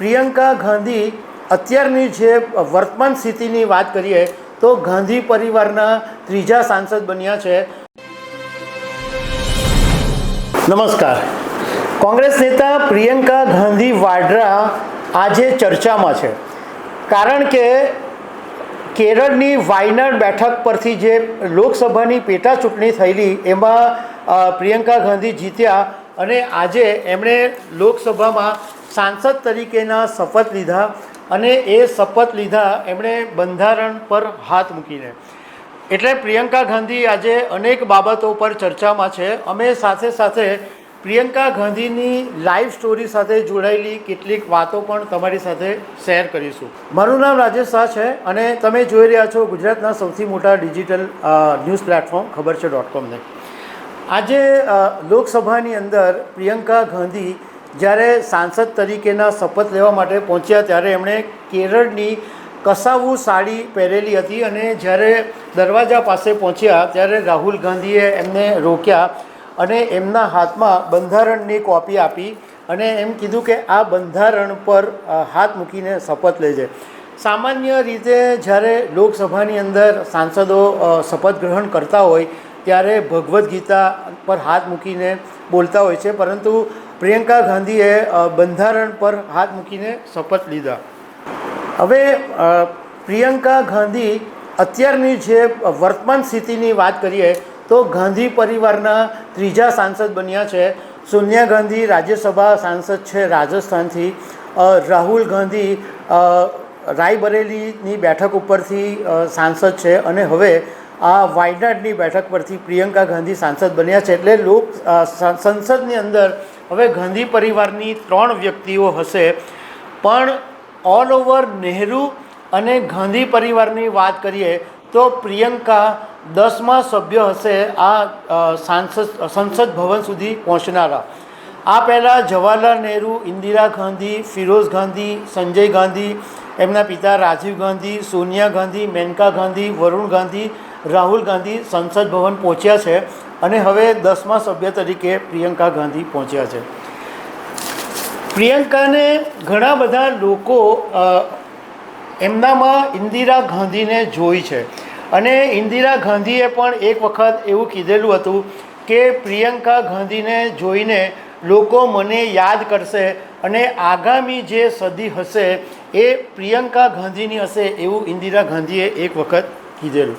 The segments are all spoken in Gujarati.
પ્રિયંકા ગાંધી અત્યારની જે વર્તમાન સ્થિતિની વાત કરીએ તો ગાંધી પરિવારના ત્રીજા સાંસદ બન્યા છે. નમસ્કાર. કોંગ્રેસ નેતા પ્રિયંકા ગાંધી વાડ્રા આજે ચર્ચામાં છે. કારણ કે કેરળની વાયનાડ બેઠક પરથી જે લોકસભાની પેટા ચૂંટણી થયેલી, એમાં પ્રિયંકા ગાંધી જીત્યા અને આજે એમણે લોકસભામાં સાંસદ તરીકેના શપથ લીધા અને એ શપથ લીધા એમણે બંધારણ પર હાથ મૂકીને. એટલે પ્રિયંકા ગાંધી આજે અનેક બાબતો પર ચર્ચામાં છે. અમે સાથે સાથે પ્રિયંકા ગાંધીની લાઈફ સ્ટોરી સાથે જોડાયેલી કેટલીક વાતો પણ તમારી સાથે શેર કરીશું. મારું નામ રાજેશ શાહ છે અને તમે જોઈ રહ્યા છો ગુજરાતના સૌથી મોટા ડિજિટલ ન્યૂઝ પ્લેટફોર્મ ખબર છે ડોટ કોમને આજે લોકસભાની અંદર પ્રિયંકા ગાંધી જ્યારે સાંસદ તરીકેના શપથ લેવા માટે પહોંચ્યા ત્યારે એમણે કેરળની કસાવુ સાડી પહેરેલી હતી અને જ્યારે દરવાજા પાસે પહોંચ્યા ત્યારે રાહુલ ગાંધીએ એમને રોક્યા અને એમના હાથમાં બંધારણની કોપી આપી અને એમ કીધું કે આ બંધારણ પર હાથ મૂકીને શપથ લેજે. સામાન્ય રીતે જ્યારે લોકસભાની અંદર સાંસદો શપથ ગ્રહણ કરતા હોય ત્યારે ભગવદ્ ગીતા પર હાથ મૂકીને બોલતા હોય છે, પરંતુ પ્રિયંકા ગાંધીએ બંધારણ પર હાથ મૂકીને શપથ લીધા. હવે પ્રિયંકા ગાંધી અત્યારની જે વર્તમાન સ્થિતિની વાત કરીએ, તો ગાંધી પરિવારના ત્રીજા સાંસદ બન્યા છે. સોનિયા ગાંધી રાજ્યસભા સાંસદ છે રાજસ્થાનથી. રાહુલ ગાંધી રાયબરેલીની બેઠક ઉપરથી સાંસદ છે અને હવે આ વાયનાડની બેઠક પરથી પ્રિયંકા ગાંધી સાંસદ બન્યા છે. એટલે લોક સંસદની અંદર હવે ગાંધી પરિવારની ત્રણ વ્યક્તિઓ હશે, પણ ઓલ ઓવર નહેરુ અને ગાંધી પરિવારની વાત કરીએ, તો પ્રિયંકા દસમા સભ્ય હશે, આ સાંસદ, સંસદ ભવન સુધી પહોંચનારા. આ પહેલાં જવાહરલાલ નહેરુ, ઇન્દિરા ગાંધી, ફિરોઝ ગાંધી, સંજય ગાંધી, એમના પિતા રાજીવ ગાંધી, સોનિયા ગાંધી, મેનકા ગાંધી, વરુણ ગાંધી, રાહુલ ગાંધી સંસદ ભવન પહોંચ્યા છે. અને હવે દસમા સભ્ય તરીકે પ્રિયંકા ગાંધી પહોંચ્યા છે. પ્રિયંકાને ઘણા બધા લોકો એમનામાં ઇન્દિરા ગાંધીને જોઈ છે. અને ઇન્દિરા ગાંધીએ પણ એક વખત એવું કીધેલું હતું કે પ્રિયંકા ગાંધીને જોઈને લોકો મને યાદ કરશે અને આગામી જે સદી હશે એ પ્રિયંકા ગાંધીની હશે એવું ઇન્દિરા ગાંધીએ એક વખત કીધેલું.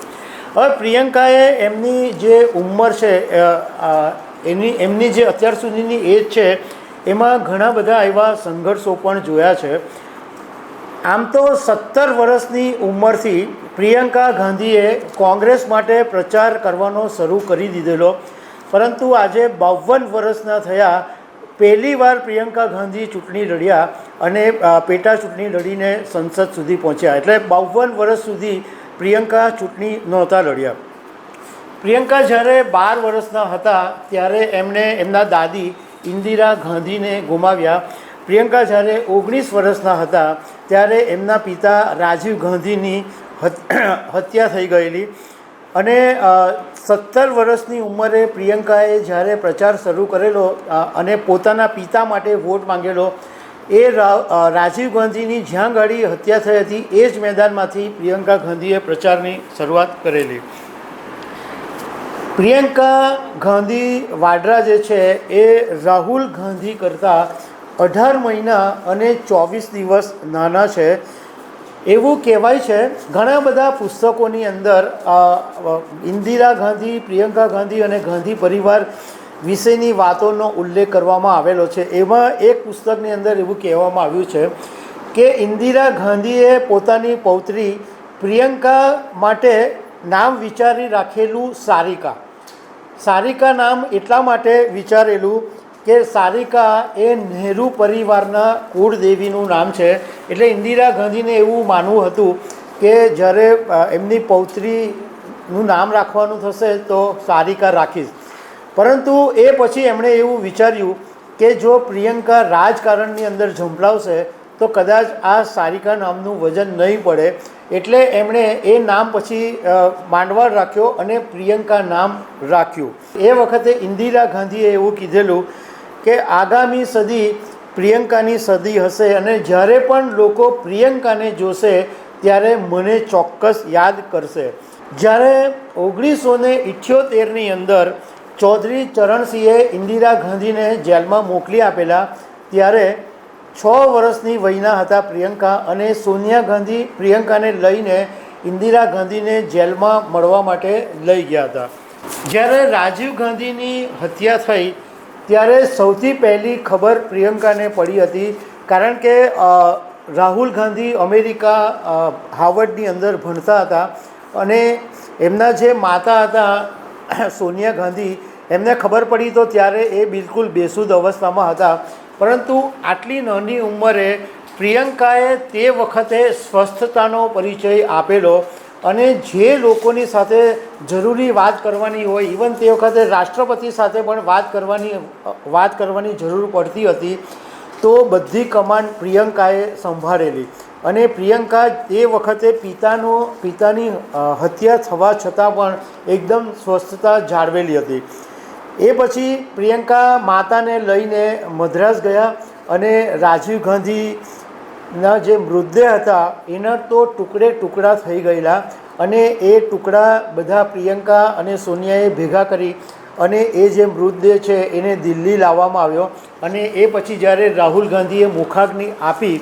હવે પ્રિયંકાએ એમની જે ઉંમર છે એની, એમની જે અત્યાર સુધીની એજ છે, એમાં ઘણા બધા એવા સંઘર્ષો પણ જોયા છે. આમ તો સત્તર વર્ષની ઉંમરથી પ્રિયંકા ગાંધીએ કોંગ્રેસ માટે પ્રચાર કરવાનો શરૂ કરી દીધેલો. પરંતુ આજે બાવન વર્ષના થયા, પહેલી વાર પ્રિયંકા ગાંધી ચૂંટણી લડ્યા અને પેટા ચૂંટણી લડીને સંસદ સુધી પહોંચ્યા. એટલે બાવન વર્ષ સુધી પ્રિયંકા ચૂંટણી નહોતા લડ્યા. પ્રિયંકા જ્યારે બાર વર્ષના હતા, ત્યારે એમણે એમના દાદી ઇન્દિરા ગાંધીને ગુમાવ્યા. પ્રિયંકા જ્યારે ઓગણીસ વર્ષના હતા, ત્યારે એમના પિતા રાજીવ ગાંધીની હત્યા થઈ ગયેલી. અને સત્તર વર્ષની ઉંમરે પ્રિયંકાએ જ્યારે પ્રચાર શરૂ કરેલો અને પોતાના પિતા માટે વોટ માંગેલો એ રાજીવ ગાંધીની જ્યાં ગાડી હત્યા થઈ હતી, એ જ મેદાનમાંથી પ્રિયંકા ગાંધીએ પ્રચારની શરૂઆત કરેલી. પ્રિયંકા ગાંધી વાડરા જે છે, એ રાહુલ ગાંધી કરતાં અઢાર મહિના અને ચોવીસ દિવસ નાના છે. એવું કહેવાય છે, ઘણા બધા પુસ્તકોની અંદર ઇન્દિરા ગાંધી, પ્રિયંકા ગાંધી અને ગાંધી પરિવાર વિશેની વાતોનો ઉલ્લેખ કરવામાં આવેલો છે. એમાં એક પુસ્તકની અંદર એવું કહેવામાં આવ્યું છે કે ઇન્દિરા ગાંધીએ પોતાની પૌત્રી પ્રિયંકા માટે નામ વિચારી રાખેલું સારિકા. સારિકા નામ એટલા માટે વિચારેલું કે સારિકા એ નહેરુ પરિવારના કુળદેવીનું નામ છે. એટલે ઇન્દિરા ગાંધીને એવું માનવું હતું કે જ્યારે એમની પૌત્રીનું નામ રાખવાનું થશે તો સારિકા રાખીશ. પરંતુ એ પછી એમણે એવું વિચાર્યું કે જો પ્રિયંકા રાજકારણની અંદર ઝંપલાવશે, તો કદાચ આ સારિકા નામનું વજન નહીં પડે. એટલે એમણે એ નામ પછી માંડવાળ રાખ્યો અને પ્રિયંકા નામ રાખ્યું. એ વખતે ઇન્દિરા ગાંધીએ એવું કીધેલું કે આગામી સદી પ્રિયંકાની સદી હશે અને જ્યારે પણ લોકો પ્રિયંકાને જોશે, ત્યારે મને ચોક્કસ યાદ કરશે. જ્યારે ઓગણીસો ને ઇઠ્યોતેરની અંદર ચૌધરી ચરણસિંહે ઇન્દિરા ગાંધીને જેલમાં મોકલી આપેલા ત્યારે છ વર્ષની વયના હતા પ્રિયંકા અને સોનિયા ગાંધી પ્રિયંકાને લઈને ઇન્દિરા ગાંધીને જેલમાં મળવા માટે લઈ ગયા હતા. જ્યારે રાજીવ ગાંધીની હત્યા થઈ, ત્યારે સૌથી પહેલી ખબર પ્રિયંકાને પડી હતી કારણ કે રાહુલ ગાંધી અમેરિકા હાવર્ડની અંદર ભણતા હતા અને એમના જે માતા હતા, સોનિયા ગાંધી એમને ખબર પડી તો ત્યારે એ બિલકુલ બેસુદ અવસ્થામાં હતા. પરંતુ આટલી નાની ઉંમરે પ્રિયંકાએ તે વખતે સ્વસ્થતાનો પરિચય આપેલો અને જે લોકોની સાથે જરૂરી વાત કરવાની હોય ઇવન તે વખતે રાષ્ટ્રપતિ સાથે પણ વાત કરવાની વાત કરવાની જરૂર પડતી હતી, તો બધી કમાન્ડ પ્રિયંકાએ સંભાળેલી. અને પ્રિયંકા તે વખતે પિતાનો, પિતાની હત્યા થવા છતાં પણ એકદમ સ્વસ્થતા જાળવેલી હતી. એ પછી પ્રિયંકા માતાને લઈને મદ્રાસ ગયા અને રાજીવ ગાંધીના જે મૃતદેહ હતા, એના તો ટુકડે ટુકડા થઈ ગયેલા અને એ ટુકડા બધા પ્રિયંકા અને સોનિયાએ ભેગા કરી અને એ જે મૃતદેહ છે એને દિલ્હી લાવવામાં આવ્યો અને એ પછી જ્યારે રાહુલ ગાંધીએ મુખાગ્નિ આપી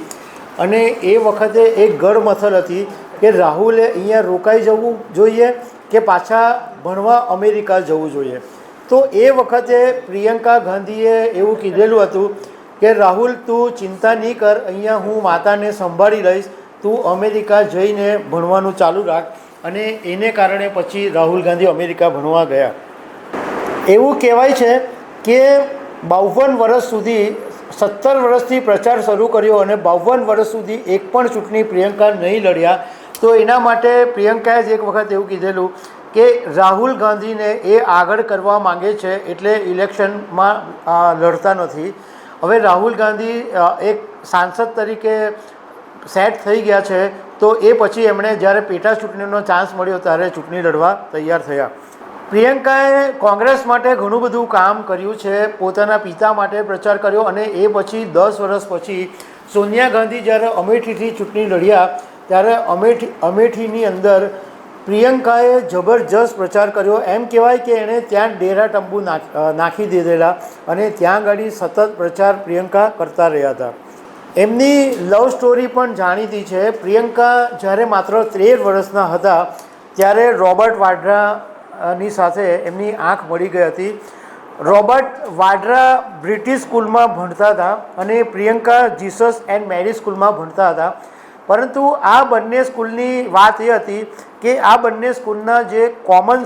અને એ વખતે એક ગડમથલ હતી કે રાહુલે અહીંયા રોકાઈ જવું જોઈએ કે પાછા ભણવા અમેરિકા જવું જોઈએ. તો એ વખતે પ્રિયંકા ગાંધીએ એવું કીધેલું હતું કે, રાહુલ, તું ચિંતા નહીં કર, અહીંયા હું માતાને સંભાળી લઈશ. તું અમેરિકા જઈને ભણવાનું ચાલુ રાખ. અને એને કારણે પછી રાહુલ ગાંધી અમેરિકા ભણવા ગયા. એવું કહેવાય છે કે, બાવન વર્ષ સુધી, સત્તર વર્ષથી પ્રચાર શરૂ કર્યો અને બાવન વર્ષ સુધી એક પણ ચૂંટણી પ્રિયંકા નહીં લડ્યા. તો એના માટે પ્રિયંકાએ જ એક વખત એવું કીધેલું કે રાહુલ ગાંધીને એ આગળ કરવા માંગે છે એટલે ઇલેક્શનમાં લડતા નથી. હવે રાહુલ ગાંધી એક સાંસદ તરીકે સેટ થઈ ગયા છે, તો એ પછી એમણે જ્યારે પેટા ચૂંટણીનો ચાન્સ મળ્યો ત્યારે ચૂંટણી લડવા તૈયાર થયા. પ્રિયંકાએ કોંગ્રેસ માટે ઘણું બધું કામ કર્યું છે, પોતાના પિતા માટે પ્રચાર કર્યો અને એ પછી દસ વર્ષ પછી સોનિયા ગાંધી જ્યારે અમેઠીથી ચૂંટણી લડ્યા, ત્યારે અમેઠી, અમેઠીની અંદર પ્રિયંકાએ જબરજસ્ત પ્રચાર કર્યો. એમ કહેવાય કે એણે ત્યાં ડેરા નાખ નાખી દીધેલા અને ત્યાં આગળ સતત પ્રચાર પ્રિયંકા કરતા રહ્યા હતા. એમની લવ સ્ટોરી પણ જાણીતી છે. પ્રિયંકા જ્યારે માત્ર તેર વર્ષના હતા ત્યારે રોબર્ટ વાડ્રાની સાથે એમની આંખ મળી ગઈ હતી. રોબર્ટ વાડ્રા બ્રિટિશ સ્કૂલમાં ભણતા હતા અને પ્રિયંકા જીસસ એન્ડ મેરી સ્કૂલમાં ભણતા હતા. પરંતુ આ બંને સ્કૂલની વાત એ હતી કે આ બંને સ્કૂલના જે કોમન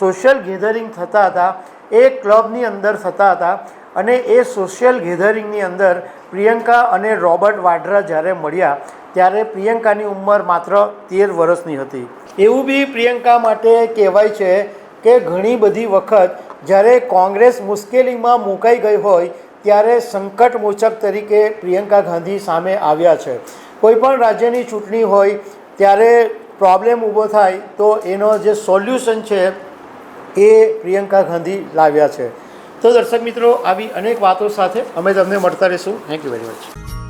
સોશિયલ ગેધરિંગ થતા હતા, એ ક્લબની અંદર થતા હતા અને એ સોશિયલ ગેધરિંગની અંદર પ્રિયંકા અને રોબર્ટ વાડ્રા જ્યારે મળ્યા, ત્યારે પ્રિયંકાની ઉંમર માત્ર તેર વર્ષની હતી. એવું બી પ્રિયંકા માટે કહેવાય છે કે ઘણી બધી વખત જ્યારે કોંગ્રેસ મુશ્કેલીમાં મુકાઈ ગઈ હોય, ત્યારે સંકટમોચક તરીકે પ્રિયંકા ગાંધી સામે આવ્યા છે. કોઈ પણ રાજ્યની ચૂંટણી હોય, ત્યારે પ્રોબ્લેમ ઊભો થાય, તો એનો જે સોલ્યુશન છે એ પ્રિયંકા ગાંધી લાવ્યા છે. તો દર્શક મિત્રો, આવી અનેક વાતો સાથે અમે તમને મળતા રહીશું. Thank you very much